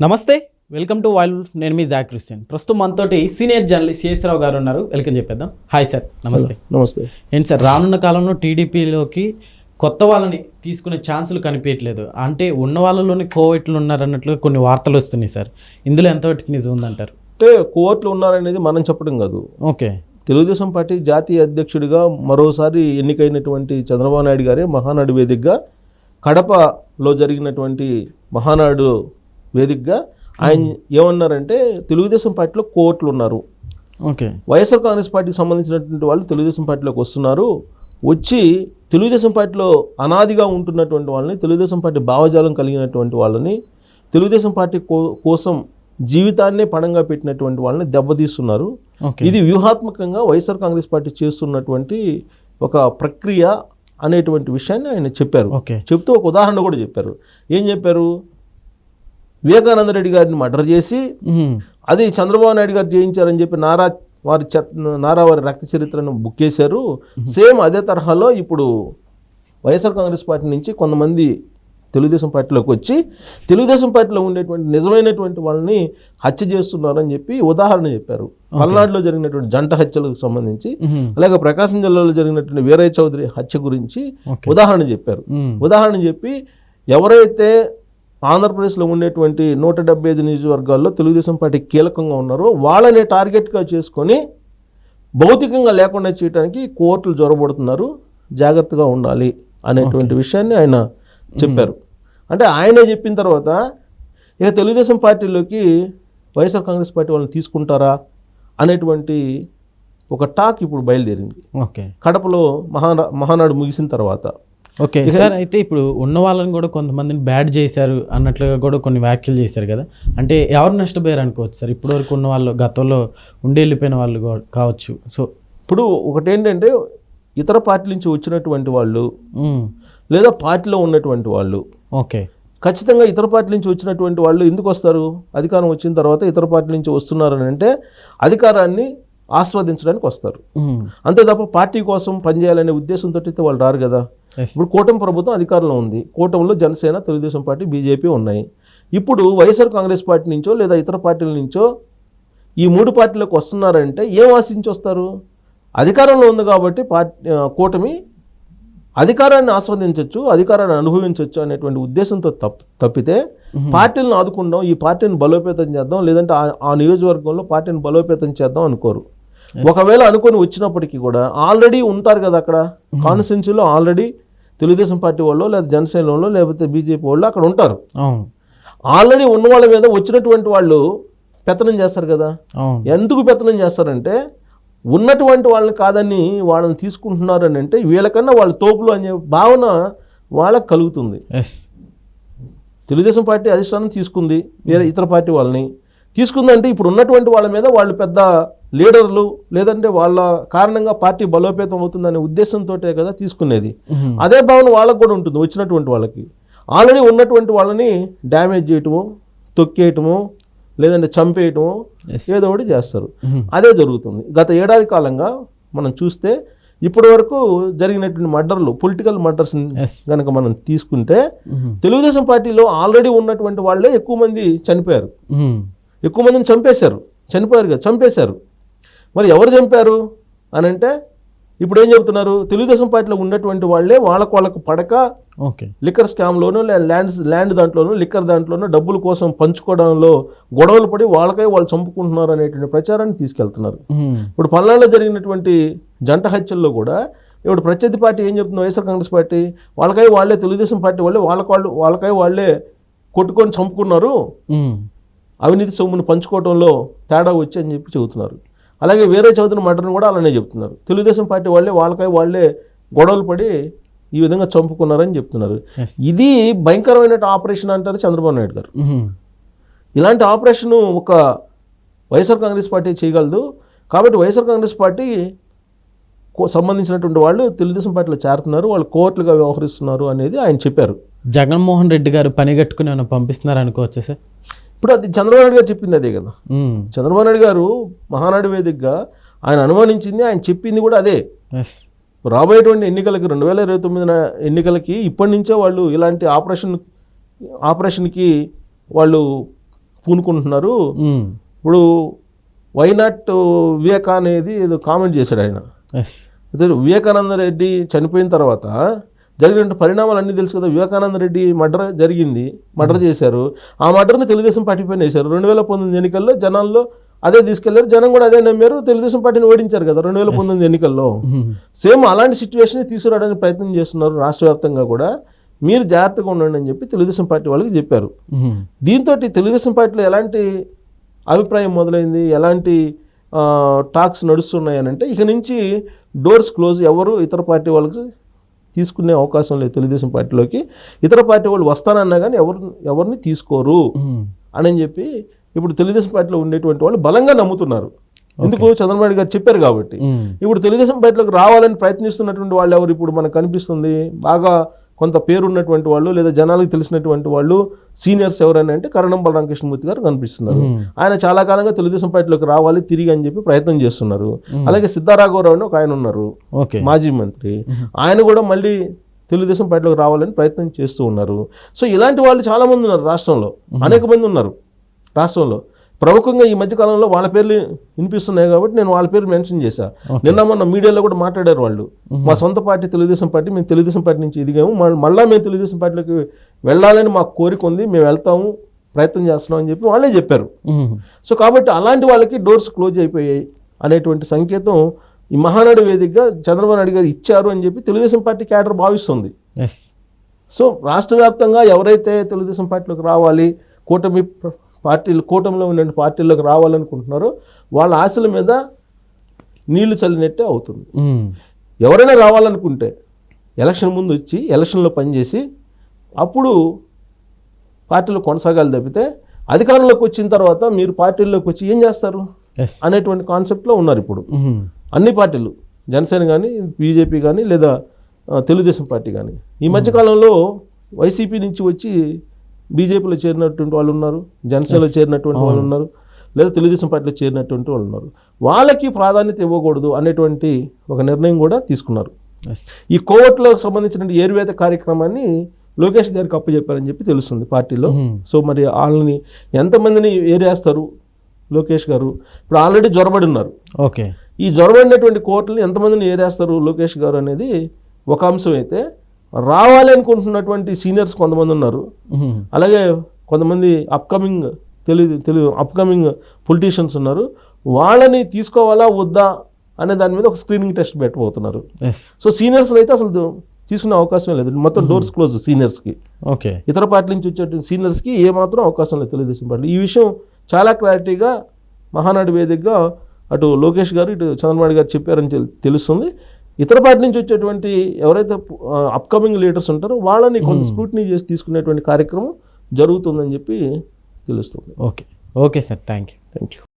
నమస్తే welcome to wild నేను మీ Jack Christian. ప్రస్తుతం మనతోటి సీనియర్ జర్నలిస్ట్ శేషరావు గారు ఉన్నారు. వెల్కమ్ చెప్పేద్దాం. హాయ్ సార్ నమస్తే. నమస్తే. ఏంటి సార్ రానున్న కాలంలో టీడీపీలోకి కొత్త వాళ్ళని తీసుకునే ఛాన్సులు కనిపించట్లేదు. అంటే ఉన్న వాళ్ళలోని కోవిట్లు ఉన్నారు అన్నట్లుగా కొన్ని వార్తలు వస్తున్నాయి సార్. ఇందులో ఎంతవరకు నిజం ఉందంటారు. అంటే కోర్టులు ఉన్నారనేది మనం చెప్పడం కాదు. ఓకే. తెలుగుదేశం పార్టీ జాతీయ అధ్యక్షుడిగా మరోసారి ఎన్నికైనటువంటి చంద్రబాబు నాయుడు గారే మహానాడు వేదికగా కడపలో జరిగినటువంటి మహానాడు వేదికగా ఆయన ఏమన్నారంటే తెలుగుదేశం పార్టీలో కోర్టులు ఉన్నారు ఓకే. వైఎస్ఆర్ కాంగ్రెస్ పార్టీకి సంబంధించినటువంటి వాళ్ళు తెలుగుదేశం పార్టీలోకి వస్తున్నారు. వచ్చి తెలుగుదేశం పార్టీలో అనాదిగా ఉంటున్నటువంటి వాళ్ళని తెలుగుదేశం పార్టీ భావజాలం కలిగినటువంటి వాళ్ళని తెలుగుదేశం పార్టీ కో- కోసం జీవితాన్నే పణంగా పెట్టినటువంటి వాళ్ళని దెబ్బతీస్తున్నారు. ఇది వ్యూహాత్మకంగా వైఎస్ఆర్ కాంగ్రెస్ పార్టీ చేస్తున్నటువంటి ఒక ప్రక్రియ అనేటువంటి విషయాన్ని ఆయన చెప్పారు. చెప్తూ ఒక ఉదాహరణ కూడా చెప్పారు. ఏం చెప్పారు? వివేకానంద రెడ్డి గారిని మర్డర్ చేసి. అది చంద్రబాబు నాయుడు గారు చేయించారని చెప్పి నారా వారి నారా వారి రక్త చరిత్రను బుక్ చేశారు సేమ్ అదే తరహాలో ఇప్పుడు వైఎస్ఆర్ కాంగ్రెస్ పార్టీ నుంచి కొంతమంది తెలుగుదేశం పార్టీలోకి వచ్చి తెలుగుదేశం పార్టీలో ఉండేటువంటి నిజమైనటువంటి వాళ్ళని హత్య చేస్తున్నారని చెప్పి ఉదాహరణ చెప్పారు పల్నాడులో జరిగినటువంటి జంట హత్యలకు సంబంధించి. అలాగే ప్రకాశం జిల్లాలో జరిగినటువంటి వీరయ్య చౌదరి హత్య గురించి ఉదాహరణ చెప్పారు. ఉదాహరణ చెప్పి ఎవరైతే ఆంధ్రప్రదేశ్లో ఉండేటువంటి నూట డెబ్బై ఐదు నియోజకవర్గాల్లో తెలుగుదేశం పార్టీ కీలకంగా ఉన్నారో వాళ్ళని టార్గెట్గా చేసుకొని భౌతికంగా లేకుండా చేయడానికి కోర్టులు జొరబడుతున్నారు. జాగ్రత్తగా ఉండాలి అనేటువంటి విషయాన్ని ఆయన చెప్పారు. అంటే ఆయనే చెప్పిన తర్వాత ఇక తెలుగుదేశం పార్టీలోకి వైఎస్ఆర్ కాంగ్రెస్ పార్టీ వాళ్ళని తీసుకుంటారా అనేటువంటి ఒక టాక్ ఇప్పుడు బయలుదేరింది. ఓకే. కడపలో మహానా మహానాడు ముగిసిన తర్వాత ఓకే సార్ అయితే ఇప్పుడు ఉన్న వాళ్ళని కూడా కొంతమందిని బ్యాడ్ చేశారు అన్నట్లుగా కూడా కొన్ని వ్యాఖ్యలు చేశారు కదా. అంటే ఎవరు నష్టపోయారు అనుకోవచ్చు సార్? ఇప్పటి వరకు ఉన్న వాళ్ళు గతంలో ఉండి వెళ్ళిపోయిన వాళ్ళు కావచ్చు. సో ఇప్పుడు ఒకటి ఏంటంటే ఇతర పార్టీ నుంచి వచ్చినటువంటి వాళ్ళు లేదా పార్టీలో ఉన్నటువంటి వాళ్ళు ఓకే. ఖచ్చితంగా ఇతర పార్టీ నుంచి వచ్చినటువంటి వాళ్ళు ఎందుకు వస్తారు? అధికారం వచ్చిన తర్వాత ఇతర పార్టీ నుంచి వస్తున్నారని అంటే అధికారాన్ని ఆస్వాదించడానికి వస్తారు. అంతే తప్ప పార్టీ కోసం పనిచేయాలనే ఉద్దేశంతో అయితే వాళ్ళు రారు కదా. ఇప్పుడు కూటమి ప్రభుత్వం అధికారంలో ఉంది. కూటమిలో జనసేన తెలుగుదేశం పార్టీ బీజేపీ ఉన్నాయి. ఇప్పుడు వైఎస్ఆర్ కాంగ్రెస్ పార్టీ నుంచో లేదా ఇతర పార్టీల నుంచో ఈ మూడు పార్టీలకు వస్తున్నారంటే ఏం ఆశించి వస్తారు? అధికారంలో ఉంది కాబట్టి పార్టీ కూటమి అధికారాన్ని ఆస్వాదించవచ్చు అధికారాన్ని అనుభవించవచ్చు అనేటువంటి ఉద్దేశంతో తప్ తప్పితే పార్టీలను ఆదుకుందాం ఈ పార్టీని బలోపేతం చేద్దాం లేదంటే ఆ- ఆ నియోజకవర్గంలో పార్టీని బలోపేతం చేద్దాం అనుకోరు. ఒకవేళ అనుకొని వచ్చినప్పటికీ కూడా ఆల్రెడీ ఉంటారు కదా అక్కడ కాన్స్టిట్యున్సీలో ఆల్రెడీ తెలుగుదేశం పార్టీ వాళ్ళు లేదా జనసేన వాళ్ళు లేకపోతే బీజేపీ వాళ్ళు అక్కడ ఉంటారు. ఆల్రెడీ ఉన్న వాళ్ళ మీద వచ్చినటువంటి వాళ్ళు పెత్తనం చేస్తారు కదా. ఎందుకు పెత్తనం చేస్తారంటే ఉన్నటువంటి వాళ్ళని కాదని వాళ్ళని తీసుకుంటున్నారు అని అంటే వీళ్ళకన్నా వాళ్ళ తోపులు అనే భావన వాళ్ళకి కలుగుతుంది. తెలుగుదేశం పార్టీ అధిష్టానం తీసుకుంది వేరే ఇతర పార్టీ వాళ్ళని. తీసుకుందంటే ఇప్పుడు ఉన్నటువంటి వాళ్ళ మీద వాళ్ళు పెద్ద లీడర్లు లేదంటే వాళ్ళ కారణంగా పార్టీ బలోపేతం అవుతుందనే ఉద్దేశంతో కదా తీసుకునేది. అదే భావన వాళ్ళకు కూడా ఉంటుంది వచ్చినటువంటి వాళ్ళకి. ఆల్రెడీ ఉన్నటువంటి వాళ్ళని డ్యామేజ్ చేయటము తొక్కేయటము లేదంటే చంపేయటము. ఏదో ఒకటి చేస్తారు. అదే జరుగుతుంది. గత ఏడాది కాలంగా మనం చూస్తే ఇప్పటి వరకు జరిగినటువంటి మర్డర్లు పొలిటికల్ మర్డర్స్ కనుక మనం తీసుకుంటే తెలుగుదేశం పార్టీలో ఆల్రెడీ ఉన్నటువంటి వాళ్ళే ఎక్కువ మంది చనిపోయారు. ఎక్కువ మందిని చంపేశారు. చనిపోయారు కదా చంపేశారు. మరి ఎవరు చంపారు? అని అంటే ఇప్పుడు ఏం చెబుతున్నారు? తెలుగుదేశం పార్టీలో ఉన్నటువంటి వాళ్ళే వాళ్ళకు వాళ్ళకు పడక ఓకే. లిక్కర్ స్కామ్లోనూ ల్యాండ్ ల్యాండ్ దాంట్లోనూ లిక్కర్ దాంట్లోనూ డబ్బుల కోసం పంచుకోవడంలో గొడవలు పడి వాళ్ళకై వాళ్ళు చంపుకుంటున్నారు అనేటువంటి ప్రచారాన్ని తీసుకెళ్తున్నారు. ఇప్పుడు పల్నాడులో జరిగినటువంటి జంట హత్యల్లో కూడా ఇప్పుడు ప్రత్యర్థి పార్టీ ఏం చెప్తుంది వైఎస్ఆర్ కాంగ్రెస్ పార్టీ వాళ్ళకై వాళ్ళే తెలుగుదేశం పార్టీ వాళ్ళే వాళ్ళకి వాళ్ళు వాళ్ళకై వాళ్ళే కొట్టుకొని చంపుకున్నారు. అవినీతి సొమ్మును పంచుకోవడంలో తేడా వచ్చి అని చెప్పి చెబుతున్నారు. అలాగే వేరే చదువుతున్న మటర్ని కూడా అలానే చెప్తున్నారు తెలుగుదేశం పార్టీ వాళ్ళే వాళ్ళకై వాళ్ళే గొడవలు పడి ఈ విధంగా చంపుకున్నారని చెప్తున్నారు. ఇది భయంకరమైన ఆపరేషన్ అంటారు చంద్రబాబు నాయుడు గారు. ఇలాంటి ఆపరేషన్ ఒక వైఎస్ఆర్ కాంగ్రెస్ పార్టీ చేయగలదు. కాబట్టి వైఎస్ఆర్ కాంగ్రెస్ పార్టీ సంబంధించినటువంటి వాళ్ళు తెలుగుదేశం పార్టీలో చేరుతున్నారు. వాళ్ళు కోర్టులుగా వ్యవహరిస్తున్నారు అనేది ఆయన చెప్పారు. జగన్మోహన్ రెడ్డి గారు పని కట్టుకుని ఏమైనా పంపిస్తున్నారు అనుకోవచ్చా సార్? ఇప్పుడు అది చంద్రబాబు నాయుడు గారు చెప్పింది అదే కదా. చంద్రబాబు నాయుడు గారు మహానాడు వేదికగా ఆయన అనుమానించింది ఆయన చెప్పింది కూడా అదే. రాబోయేటువంటి ఎన్నికలకి రెండు వేల ఇరవై తొమ్మిది ఎన్నికలకి ఇప్పటి నుంచే వాళ్ళు ఇలాంటి ఆపరేషన్ ఆపరేషన్కి వాళ్ళు పూనుకుంటున్నారు. ఇప్పుడు వైనాట్ వివేక అనేది ఏదో కామెంట్ చేశాడు ఆయన. వివేకానంద రెడ్డి చనిపోయిన తర్వాత జరిగిన పరిణామాలు అన్నీ తెలుసు కదా. వివేకానంద రెడ్డి మర్డర్ జరిగింది మర్డర్ చేశారు. ఆ మర్డర్ని తెలుగుదేశం పార్టీ పైన వేశారు. రెండు వేల పంతొమ్మిది ఎన్నికల్లో జనాల్లో అదే తీసుకెళ్ళారు. జనం కూడా అదే నమ్మారు. తెలుగుదేశం పార్టీని ఓడించారు కదా రెండు వేల పంతొమ్మిది ఎన్నికల్లో. సేమ్ అలాంటి సిచ్యువేషన్ తీసుకురావడానికి ప్రయత్నం చేస్తున్నారు రాష్ట్ర వ్యాప్తంగా కూడా. మీరు జాగ్రత్తగా ఉండండి అని చెప్పి తెలుగుదేశం పార్టీ వాళ్ళకి చెప్పారు. దీంతో తెలుగుదేశం పార్టీలో ఎలాంటి అభిప్రాయం మొదలైంది? ఎలాంటి టాక్స్ నడుస్తున్నాయి అని అంటే ఇక నుంచి డోర్స్ క్లోజ్ ఎవరు? ఇతర పార్టీ వాళ్ళకి తీసుకునే అవకాశం లేదు తెలుగుదేశం పార్టీలోకి. ఇతర పార్టీ వాళ్ళు వస్తానన్నా కానీ ఎవరు ఎవరిని తీసుకోరు. అని చెప్పి ఇప్పుడు తెలుగుదేశం పార్టీలో ఉండేటువంటి వాళ్ళు బలంగా నమ్ముతున్నారు. ఎందుకు చంద్రబాబు గారు చెప్పారు కాబట్టి. ఇప్పుడు తెలుగుదేశం పార్టీలోకి రావాలని ప్రయత్నిస్తున్నటువంటి వాళ్ళు ఎవరు? ఇప్పుడు మనకు కనిపిస్తుంది. బాగా కొంత పేరున్నటువంటి వాళ్ళు లేదా జనాలకు తెలిసినటువంటి వాళ్ళు సీనియర్స్ ఎవరైనా అంటే కరణం బలరామకృష్ణమూర్తి గారు కనిపిస్తున్నారు. ఆయన చాలా కాలంగా తెలుగుదేశం పార్టీలోకి రావాలి తిరిగి అని చెప్పి ప్రయత్నం చేస్తున్నారు. అలాగే సిద్ధారాఘవరావు అని ఒక ఆయన ఉన్నారు మాజీ మంత్రి. ఆయన కూడా మళ్ళీ తెలుగుదేశం పార్టీలోకి రావాలని ప్రయత్నం చేస్తూ ఉన్నారు. సో ఇలాంటి వాళ్ళు చాలా మంది ఉన్నారు రాష్ట్రంలో. అనేక మంది ఉన్నారు రాష్ట్రంలో. ప్రముఖంగా ఈ మధ్య కాలంలో వాళ్ళ పేర్లు వినిపిస్తున్నాయి కాబట్టి నేను వాళ్ళ పేరు మెన్షన్ చేశా. నిన్న మొన్న మీడియాలో కూడా మాట్లాడారు వాళ్ళు. మా సొంత పార్టీ తెలుగుదేశం పార్టీ మేము తెలుగుదేశం పార్టీ నుంచి ఎదిగాము. మళ్ళీ మేము తెలుగుదేశం పార్టీలోకి వెళ్ళాలని మాకు కోరిక ఉంది. మేము వెళ్తాము ప్రయత్నం చేస్తున్నాం అని చెప్పి వాళ్ళే చెప్పారు. సో కాబట్టి అలాంటి వాళ్ళకి డోర్స్ క్లోజ్ అయిపోయాయి అనేటువంటి సంకేతం ఈ మహానాడు వేదికగా చంద్రబాబు నాయుడు గారు ఇచ్చారు అని చెప్పి తెలుగుదేశం పార్టీ క్యాడర్ భావిస్తుంది. సో రాష్ట్ర వ్యాప్తంగా ఎవరైతే తెలుగుదేశం పార్టీలోకి రావాలి కూటమి పార్టీలు కూటమిలో ఉండే పార్టీల్లోకి రావాలనుకుంటున్నారో వాళ్ళ ఆశల మీద నీళ్ళు చల్లినట్టే అవుతుంది. ఎవరైనా రావాలనుకుంటే ఎలక్షన్ ముందు వచ్చి ఎలక్షన్లో పనిచేసి అప్పుడు పార్టీలో కొనసాగాలి తప్పితే అధికారంలోకి వచ్చిన తర్వాత మీరు పార్టీల్లోకి వచ్చి ఏం చేస్తారు? అనేటువంటి కాన్సెప్ట్లో ఉన్నారు ఇప్పుడు. అన్ని పార్టీలు జనసేన కానీ బీజేపీ కానీ లేదా తెలుగుదేశం పార్టీ కానీ ఈ మధ్యకాలంలో వైసీపీ నుంచి వచ్చి బీజేపీలో చేరినటువంటి వాళ్ళు ఉన్నారు జనసేనలో చేరినటువంటి వాళ్ళు ఉన్నారు లేదా తెలుగుదేశం పార్టీలో చేరినటువంటి వాళ్ళు ఉన్నారు. వాళ్ళకి ప్రాధాన్యత ఇవ్వకూడదు అనేటువంటి ఒక నిర్ణయం కూడా తీసుకున్నారు. ఈ కోవట్లకు సంబంధించిన ఏరువేత కార్యక్రమాన్ని లోకేష్ గారికి అప్పచెప్పారని చెప్పి తెలుస్తుంది పార్టీలో. సో మరి వాళ్ళని ఎంతమందిని ఏరేస్తారు లోకేష్ గారు? ఇప్పుడు ఆల్రెడీ జ్వరబడి ఉన్నారు. ఓకే. ఈ జ్వరబడినటువంటి కోర్టుని ఎంతమందిని ఏరేస్తారు లోకేష్ గారు అనేది ఒక అంశం అయితే రావాలి అనుకుంటున్నటువంటి సీనియర్స్ కొంతమంది ఉన్నారు. అలాగే కొంతమంది upcoming Telugu Telugu upcoming politicians ఉన్నారు. వాళ్ళని తీసుకోవాలా వద్దా అనే దాని మీద ఒక స్క్రీనింగ్ టెస్ట్ పెట్టబోతున్నారు. సో సీనియర్స్ అయితే అసలు తీసుకునే అవకాశం లేదు. మొత్తం డోర్స్ క్లోజ్ సీనియర్స్కి ఓకే ఇతర పార్టీ నుంచి వచ్చే సీనియర్స్కి ఏమాత్రం అవకాశం లేదు తెలుగుదేశం పార్టీ ఈ విషయం చాలా క్లారిటీగా మహానాడు వేదికగా అటు లోకేష్ గారు ఇటు చంద్రబాబు గారు చెప్పారని తెలు- తెలుస్తుంది. ఇతర పార్టీ నుంచి వచ్చేటువంటి ఎవరైతే అప్కమింగ్ లీడర్స్ ఉంటారో వాళ్ళని కొంత స్క్రూటినీ చేసి తీసుకునేటువంటి కార్యక్రమం జరుగుతుందని చెప్పి తెలుస్తుంది. Okay. Okay sir. Thank you thank you